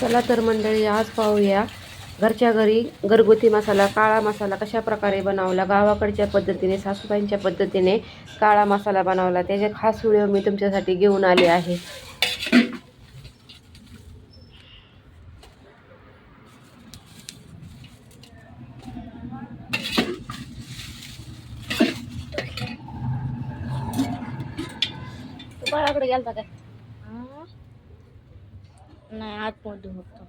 चला तर मंडळी आज पाहूया. घरच्या घरी घरगुती मसाला काळा मसाला कशा प्रकारे बनवला? गावाकडच्या पद्धतीने सासूबाईंच्या पद्धतीने काळा मसाला बनवला. त्याचे खास व्हिडिओ मी तुमच्यासाठी घेऊन आले आहे. बाळाकडे गेलता काय? नाही आतमध्ये होतो.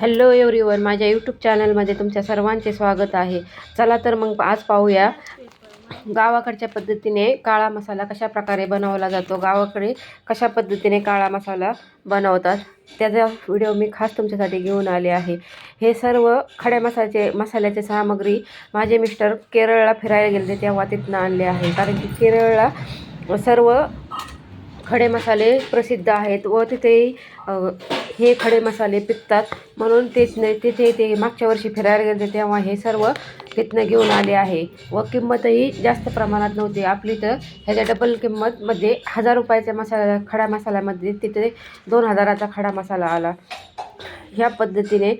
हॅलो एव्हरीवन माझ्या यूट्यूब चॅनलमध्ये तुमच्या सर्वांचे स्वागत आहे. चला तर मग आज पाहूया. गावाकडच्या पद्धतीने काळा मसाला कशा प्रकारे बनवला जातो? गावाकडे कशा पद्धतीने काळा मसाला बनवतात? त्याचा व्हिडिओ मी खास तुमच्यासाठी घेऊन आले आहे. हे सर्व खड्या मसाल्याचे मसाल्याचे सामग्री माझे मिस्टर केरळला फिरायला गेले तेव्हा तिथनं आणले आहे. कारण की केरळला सर्व खडे मसाले प्रसिद्ध आहेत व तिथेही हे खडे मसाले पिकतात. म्हणून तेच नाही तिथे ते मागच्या वर्षी फिरायला गेले तेव्हा हे सर्व तिथनं घेऊन आले आहे. व किंमतही जास्त प्रमाणात नव्हती. आपली तर ह्याच्या डबल किंमतमध्ये हजार रुपयाच्या मसाला खडा मसाल्यामध्ये तिथे दोन हजाराचा खडा मसाला आला. ह्या पद्धतीने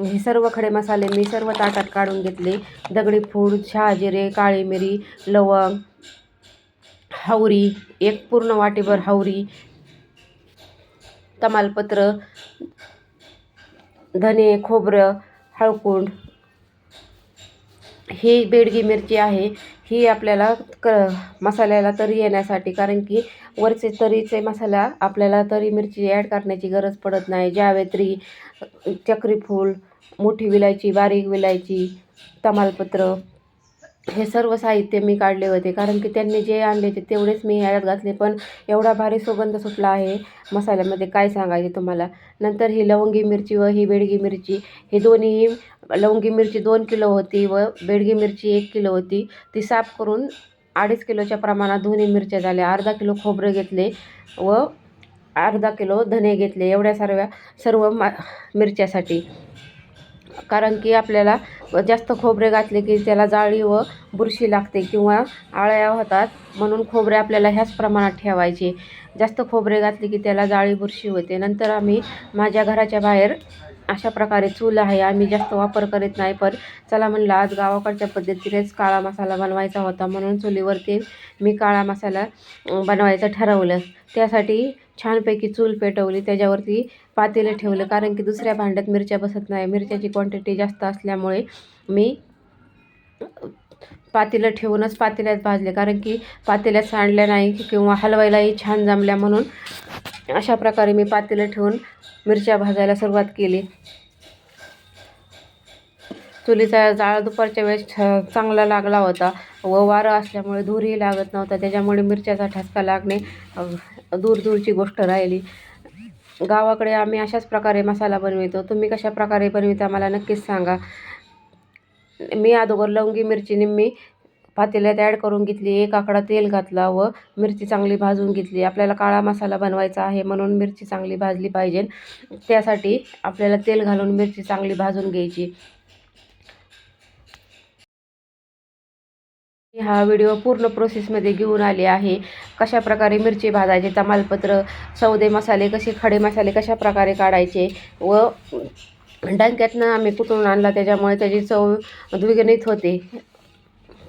हे सर्व खडे मसाले मी सर्व ताटात काढून घेतले. दगडी फूड शहाजिरे काळी मिरी लवंग हावरी एक पूर्ण वाटीभर हावरी तमालपत्र धने खोबरं हळकुंड ही बेडगी मिरची आहे. ही आपल्याला क मसाल्याला तरी येण्यासाठी कारण की वरचे तरीचे मसाला आपल्याला तरी मिरची ॲड करण्याची गरज पडत नाही. जावेत्री चक्रीफूल मोठी विलायची बारीक विलायची तमालपत्र हे सर्व साहित्य मी काढले होते. कारण की त्यांनी जे आणले होते तेवढेच मी ह्याच्यात घातले. पण एवढा भारी सुगंध सुटला आहे मसाल्यामध्ये. काय सांगायचे तुम्हाला? नंतर ही लवंगी मिरची व ही बेडगी मिरची. हे दोन्ही लवंगी मिरची दोन किलो होती व बेडगी मिरची एक किलो होती. ती साफ करून अडीच किलोच्या प्रमाणात दोन्ही मिरच्या झाल्या. अर्धा किलो खोबरं घेतले व अर्धा किलो धने घेतले. एवढ्या सर्व सर्व मा मिरच्यासाठी. कारण की आपल्याला जास्त खोबरे घातले की त्याला जाळी व बुरशी लागते किंवा आळ्या होतात. म्हणून खोबरे आपल्याला ह्याच प्रमाणात ठेवायचे. जास्त खोबरे घातले की त्याला जाळी बुरशी होते. नंतर आम्ही माझ्या घराच्या बाहेर अशा प्रकारे चूल आहे. आम्ही जास्त वापर करीत नाही पण चला म्हणलं आज गावाकडच्या पद्धतीनेच काळा मसाला बनवायचा होता. म्हणून चुलीवरती मी काळा मसाला बनवायचं ठरवलं. त्यासाठी छानपैकी चूल पेटवली त्याच्यावरती पातेलं ठेवलं. कारण की दुसऱ्या भांड्यात मिरच्या बसत नाही. मिरच्याची क्वांटिटी जास्त असल्यामुळे मी पातेलं ठेवूनच पातेल्यात भाजले. कारण की पातेल्यात सांडल्या नाही किंवा हलवायलाही छान जमल्या म्हणून अशा प्रकारे मी पातेलं ठेवून मिरच्या भाजायला सुरुवात केली. चुलीचा जाळ दुपारच्या वेळेस छ- चांगला लागला होता. व वारं असल्यामुळे धूरही लागत नव्हता. त्याच्यामुळे मिरच्याचा ठसका लागणे दूर दूरची गोष्ट राहिली. गावाकडे आम्ही अशाच प्रकारे मसाला बनवितो. तुम्ही कशा प्रकारे बनविता मला नक्कीच सांगा. मी अगोदर लवंगी मिरची निम्मी पातेल्यात ॲड करून घेतली. एक आकडा तेल घातला व मिरची चांगली भाजून घेतली. आपल्याला काळा मसाला बनवायचा आहे म्हणून मिरची चांगली भाजली पाहिजे. त्यासाठी आपल्याला तेल घालून मिरची चांगली भाजून घ्यायची. हा व्हिडिओ पूर्ण प्रोसेसमध्ये घेऊन आले आहे. कशा प्रकारे मिरची भाजायची तमालपत्र सौदे मसाले कसे खडे मसाले कशा प्रकारे काढायचे व डंक्यातनं आम्ही कुठून आणला त्याच्यामुळे त्याची चव द्विगुणित होते.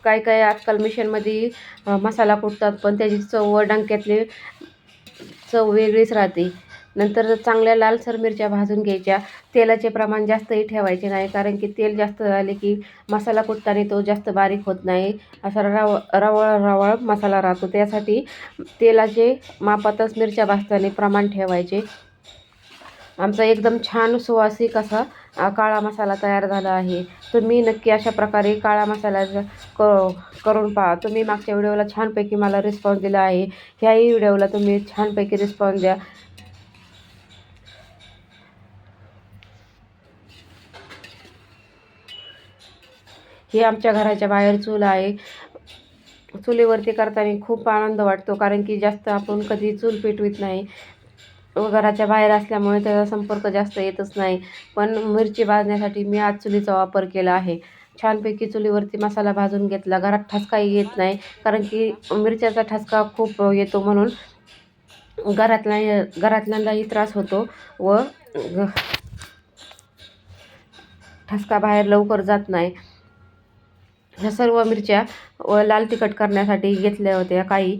काय काय आजकाल मिशनमध्ये मसाला कुटतात पण त्याची चव व डंक्यातली चव वेगळीच राहते. नंतर चांगल्या लालसर मिरच्या भाजून घ्यायच्या तेलाचे प्रमाण जास्तही ठेवायचे नाही कारण की तेल जास्त झाले की मसाला कुटताना तो जास्त बारीक होत नाही. असा रव रवळ रवळ मसाला राहतो. त्यासाठी तेलाचे मापातच मिरच्या भाजताना प्रमाण ठेवायचे. आमचा एकदम छान सुवासिक असा काळा मसाला तयार झाला आहे. तुम्ही नक्की अशा प्रकारे काळा मसाला क करून पहा. तुम्ही मागच्या व्हिडिओला छानपैकी मला रिस्पॉन्स दिला आहे. ह्याही व्हिडिओला तुम्ही छानपैकी रिस्पॉन्स द्या. ही आमच्या घराच्या बाहेर चूल आहे. चुलीवरती करताना खूप आनंद वाटतो कारण की जास्त आपण कधी चूल पेटवीत नाही. व घराच्या बाहेर असल्यामुळे त्याचा संपर्क जास्त येतच नाही. पण मिरची भाजण्यासाठी मी आज चुलीचा वापर केला आहे. छानपैकी चुलीवरती मसाला भाजून घेतला. घरात ठसकाही येत नाही कारण की मिरच्याचा ठसका खूप येतो म्हणून घरातल्या घरातल्यांनाही त्रास होतो व ठसका बाहेर लवकर जात नाही. ह्या सर्व मिरच्या व लाल तिखट करण्यासाठी घेतल्या होत्या काही.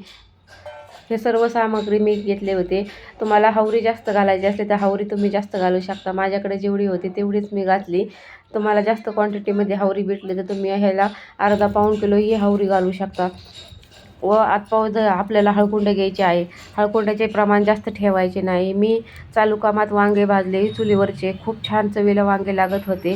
हे सर्व सामग्री मी घेतले होते. तुम्हाला हावरी जास्त घालायची असली तर हावरी तुम्ही जास्त घालू शकता. माझ्याकडे जेवढी होती तेवढीच मी घातली. तुम्हाला जास्त क्वांटिटीमध्ये हावरी भेटली तर तुम्ही ह्याला अर्धा पाऊण किलो ही हावरी घालू शकता. व आतपाव जर आपल्याला हळकुंड घ्यायचे आहे. हळकुंड्याचे प्रमाण जास्त ठेवायचे नाही. मी चालू कामात वांगे भाजले. चुलीवरचे खूप छान चवीला वांगे लागत होते.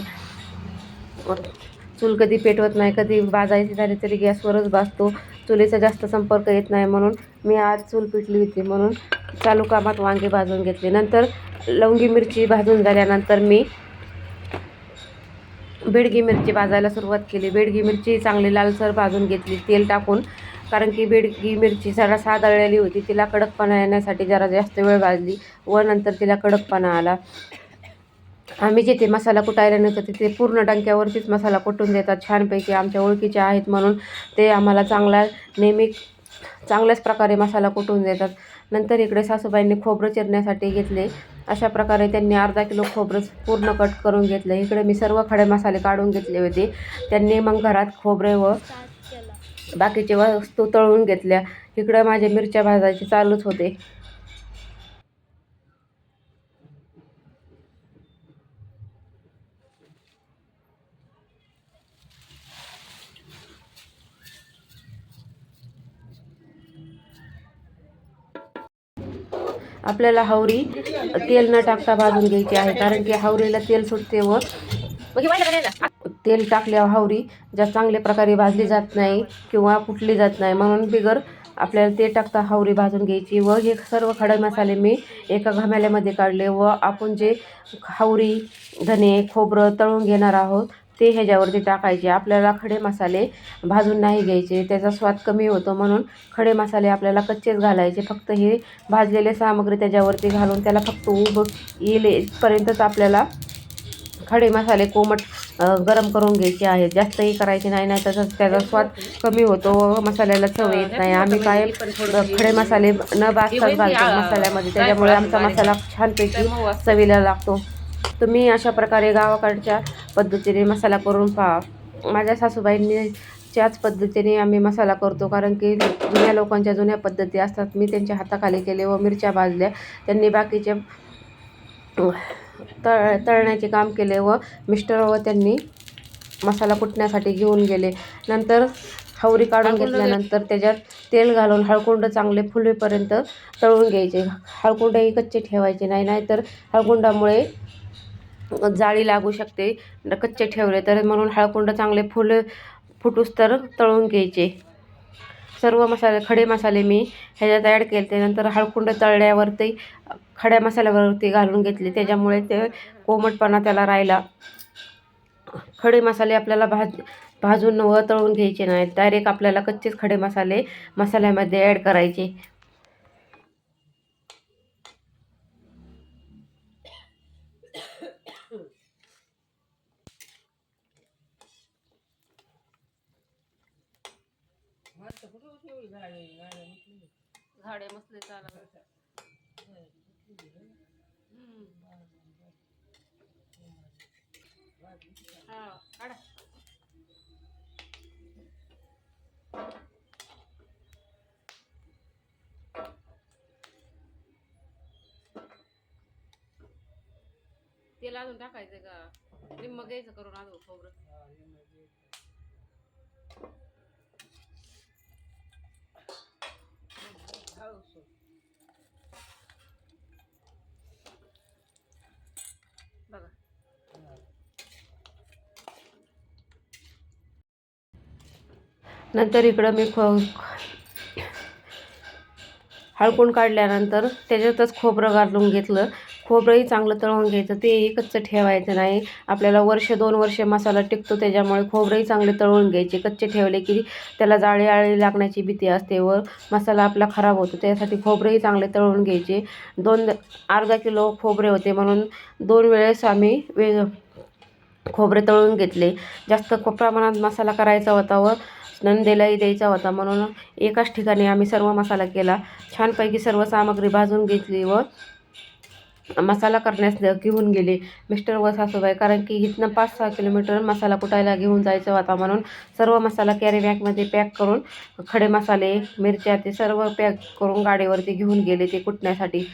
चूल कधी पेटवत नाही कधी भाजायची झाली तरी गॅसवरच भाजतो चुलीचा जास्त संपर्क येत नाही म्हणून मी आज चूल पिटली होती म्हणून चालू कामात वांगे भाजून घेतले. नंतर लवंगी मिरची भाजून झाल्यानंतर मी बेडगी मिरची भाजायला सुरुवात केली. बेडगी मिरची चांगली लालसर भाजून घेतली. तेल टाकून कारण की बेडगी मिरची जरा सादळलेली होती. तिला कडकपणा येण्यासाठी जरा जास्त वेळ भाजली व नंतर तिला कडकपणा आला. आम्ही जिथे मसाला कुटायला नेतो तिथे पूर्ण डंक्यावरतीच मसाला कुटून देतात. छानपैकी आमच्या ओळखीचे आहेत म्हणून ते आम्हाला चांगला नेहमी चांगल्याच प्रकारे मसाला कुटून देतात. नंतर इकडे सासूबाईंनी खोबरं चिरण्यासाठी घेतले. अशा प्रकारे त्यांनी अर्धा किलो खोबरं पूर्ण कट करून घेतलं. इकडे मी सर्व खडे मसाले काढून घेतले होते. त्यांनी मग घरात खोबरे व बाकीचे वस्तू तळून घेतल्या. इकडं माझ्या मिरच्या भाजायचे चालूच होते. आपल्याला हावरी तेल न टाकता भाजून घ्यायची आहे कारण की हावरीला तेल सुटते व तेल टाकल्यावर हावरी ज्या चांगल्या प्रकारे भाजली जात नाही किंवा कुटली जात नाही म्हणून बिगर आपल्याला ते टाकता हावरी भाजून घ्यायची व हे सर्व खडे मसाले मी एका घामेल्यामध्ये काढले व आपण जे हावरी धने खोबरं तळून घेणार आहोत ते ह्याच्यावरती टाकायचे. आपल्याला खडे मसाले भाजून नाही घ्यायचे. त्याचा स्वाद कमी होतो म्हणून खडे मसाले आपल्याला कच्चेच घालायचे. फक्त हे भाजलेले सामग्री त्याच्यावरती घालून त्याला फक्त उब येईल इथपर्यंतच आपल्याला खडे मसाले कोमट गरम करून घ्यायचे आहेत. जास्तही करायचे नाही नाही त्याचा त्याचा स्वाद कमी होतो. व मसाल्याला चव येत नाही. आम्ही काय खडे मसाले न भाजताच घालतो. मसाल्यामध्ये त्याच्यामुळे आमचा मसाला छानपैकी चवीला लागतो. तुम्ही अशा प्रकारे गावाकडच्या पद्धतीने मसाला करून पहा माझ्या सासूबाईंनी त्याच पद्धतीने आम्ही मसाला करतो. कारण की जुन्या लोकांच्या जुन्या पद्धती असतात. मी त्यांच्या हाताखाली केले व मिरच्या भाजल्या. त्यांनी बाकीचे तळ तळण्याचे काम केले व मिस्टर व त्यांनी मसाला कुटण्यासाठी घेऊन गेले. नंतर हावरी काढून घेतल्यानंतर त्याच्यात तेल घालून हळकुंड चांगले फुलेपर्यंत तळून घ्यायचे. हळकुंडही कच्चे ठेवायचे नाही नाहीतर हळकुंडामुळे जाळी लागू शकते कच्चे ठेवले तर. म्हणून हळकुंड चांगले फुल फुटूस तर तळून घ्यायचे. सर्व मसाले खडे मसाले मी ह्याच्यात ॲड केले. ते नंतर हळकुंड तळल्यावरती खड्या मसाल्यावरती घालून घेतले. त्याच्यामुळे ते कोमटपणा त्याला राहिला. खडे मसाले आपल्याला भाज भाजून व तळून घ्यायचे नाहीत. डायरेक्ट आपल्याला कच्चेच खडे मसाले मसाल्यामध्ये ॲड करायचे. झाडे मसले चालत हा काढा. तेल अजून टाकायचं का? निम्म घ्यायचं करून अजून खोबरं. नंतर इकडं मी खो हळकून काढल्यानंतर त्याच्यातच खोबरं घालून घेतलं. खोबरंही चांगलं तळून घ्यायचं. तेही कच्चं ठेवायचं नाही. आपल्याला वर्ष दोन वर्ष मसाला टिकतो त्याच्यामुळे खोबरंही चांगले तळून घ्यायचे. कच्चे ठेवले की त्याला जाळी आळी लागण्याची भीती असते व मसाला आपला खराब होतो. त्यासाठी खोबरेही चांगले तळून घ्यायचे. दोन अर्धा किलो खोबरे होते म्हणून दोन वेळेस आम्ही वे खोबरे तळून घेतले. जास्त प्रमाणात मसाला करायचा होता व नंदेलाही द्यायचा होता. म्हणून एकाच ठिकाणी आम्ही सर्व मसाला केला. छानपैकी सर्व सामग्री भाजून घेतली व मसाला करण्यास घेऊन गेले. मिस्टर व सासूबाई कारण की इथनं पाच सहा किलोमीटर मसाला कुटायला घेऊन जायचं होता. म्हणून सर्व मसाला कॅरी बॅगमध्ये पॅक करून खडे मसाले मिरच्या ते सर्व पॅक करून गाडीवरती घेऊन गेले ते कुटण्यासाठी.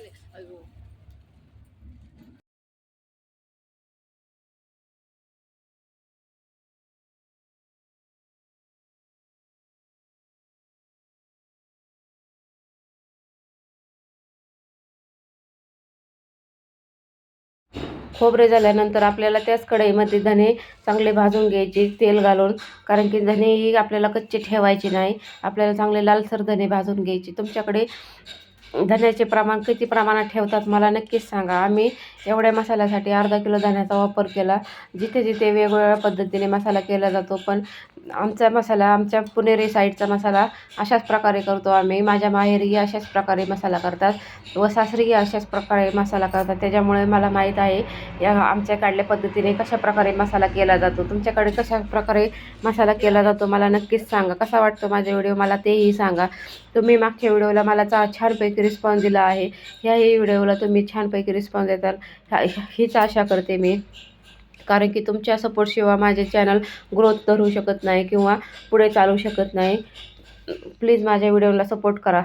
वाता थोडंच खोबरे झाल्यानंतर आपल्याला त्याच कढईमध्ये धने चांगले भाजून घ्यायचे तेल घालून. कारण की धने ही आपल्याला कच्चे ठेवायचे नाही. आपल्याला चांगले लालसर धने भाजून घ्यायचे. तुमच्याकडे धन्याचे प्रमाण किती प्रमाणात ठेवतात मला नक्कीच सांगा. आम्ही एवढ्या मसाल्यासाठी अर्धा किलो धन्याचा वापर केला. जिथे जिथे वेगवेगळ्या पद्धतीने मसाला केला जातो पण आमचा मसाला आमच्या पुणेरी साईडचा मसाला अशाच प्रकारे करतो आम्ही. माझ्या माहेरी अशाच प्रकारे मसाला करतात व सासरीही अशाच प्रकारे मसाला करतात. त्याच्यामुळे मला माहीत आहे या आमच्याकडल्या पद्धतीने कशा प्रकारे मसाला केला जातो. तुमच्याकडे कशा प्रकारे मसाला केला जातो मला नक्कीच सांगा. कसा वाटतो माझा व्हिडिओ मला तेही सांगा. तुम्ही मागच्या व्हिडिओला मला चा छानपैकी रिस्पॉन्स दिला आहे. ह्याही व्हिडिओला तुम्ही छानपैकी रिस्पॉन्स देताल. ह्या- हीच आशा करते मी. कारण की तुमच्या सपोर्टशिवाय माझे चॅनल ग्रोथ धरू शकत नाही किंवा पुढे चालू शकत नाही. प्लीज माझ्या व्हिडिओला सपोर्ट करा.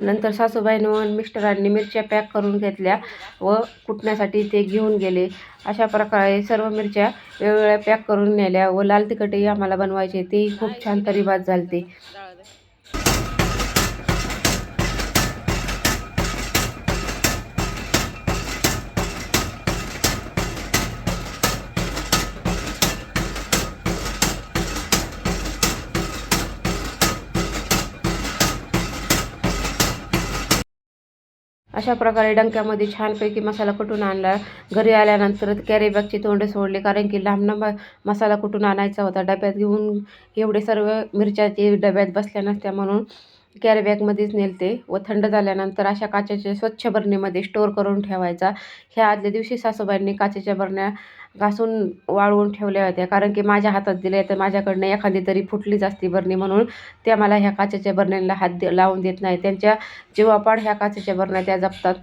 नंतर सासूबाईनं व मिस्टरांनी मिरच्या पॅक करून घेतल्या व कुटण्यासाठी ते घेऊन गेले. अशा प्रकारे सर्व मिरच्या वेगवेगळ्या पॅक करून नेल्या व लाल तिखटही आम्हाला बनवायचे. तेही खूप छान तरी भात झालते. अशा प्रकारे डंक्यामध्ये छानपैकी मसाला कुटून आणला? घरी आल्यानंतर कॅरीबॅगची तोंडे सोडले कारण की लांबनं म मसाला कुटून आणायचा होता? डब्यात घेऊन एवढे सर्व मिरच्याचे डब्यात बसल्या नसत्या म्हणून कॅरीबॅगमध्येच नेलते व थंड झाल्यानंतर अशा काचेच्या स्वच्छ बरणीमध्ये स्टोअर करून ठेवायचा. ह्या आदल्या दिवशी सासूबाईंनी काचेच्या बरण्या घासून वाळवून ठेवल्या होत्या. कारण की माझ्या हातात दिल्या तर माझ्याकडनं एखादी तरी फुटलीच असती बरणी म्हणून. त्या मला ह्या काचेच्या बरण्यांना हात दे लावून देत नाही त्यांच्या जीवापाड ह्या काचेच्या बरण्या त्या जपतात.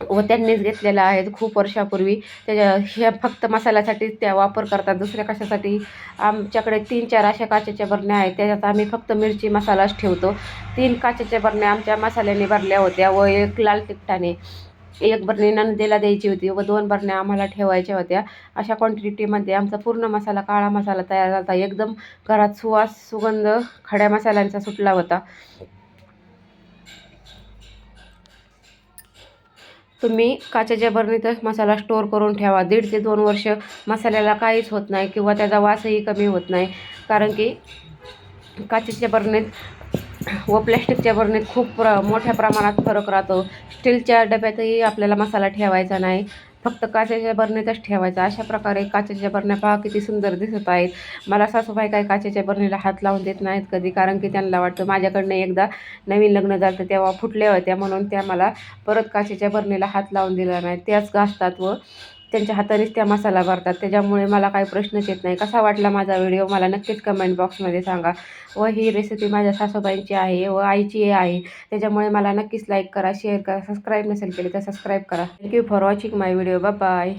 व त्यांनीच घेतलेल्या आहेत खूप वर्षापूर्वी. त्याच्या ह्या फक्त मसाल्यासाठीच त्या वापर करतात. दुसऱ्या कशासाठी? आमच्याकडे तीन चार अशा काचेच्या बरण्या आहेत. त्याच्यात आम्ही फक्त मिरची मसालाच ठेवतो. तीन काचेच्या बरण्या आमच्या मसाल्याने भरल्या होत्या व एक लाल तिखटाने. एक बरणी नंदेला द्यायची होती. व दोन बरण्या आम्हाला ठेवायच्या होत्या. अशा क्वांटिटीमध्ये आमचा पूर्ण मसाला काळा मसाला तयार झाला एकदम घरात सुवास सुगंध खड्या मसाल्यांचा सुटला होता. तुम्ही काचेच्या बरणीतच मसाला स्टोअर करून ठेवा. दीड ते दोन वर्ष मसाल्याला काहीच होत नाही किंवा त्याचा वासही कमी होत नाही. कारण की काचेच्या बरणीत व प्लॅस्टिकच्या बरणीत खूप प्र मोठ्या प्रमाणात फरक राहतो. स्टीलच्या डब्यातही आपल्याला मसाला ठेवायचा नाही. फक्त काचेच्या बरणीतच ठेवायचा. अशा प्रकारे काचेच्या बरण्या पहा किती सुंदर दिसत आहेत. मला सासूबाई काय काचेच्या बरणीला हात लावून देत नाहीत कधी कारण की त्यांना वाटतं माझ्याकडनं एकदा नवीन लग्न झालं तेव्हा फुटल्या होत्या म्हणून त्या मला परत काचेच्या बरणीला हात लावून दिला नाही. त्याच घासतात व त्यांच्या हातानेच त्या मसाला भरतात. त्याच्यामुळे मला काही प्रश्नच येत नाही. कसा वाटला माझा व्हिडिओ? मला नक्कीच कमेंट बॉक्समध्ये सांगा. व ही रेसिपी माझ्या सासूबाईंची आहे व आईची आहे. त्याच्यामुळे मला नक्कीच लाईक करा शेअर करा सबस्क्राईब नसेल केले तर सबस्क्राईब करा. Thank you for watching my video bye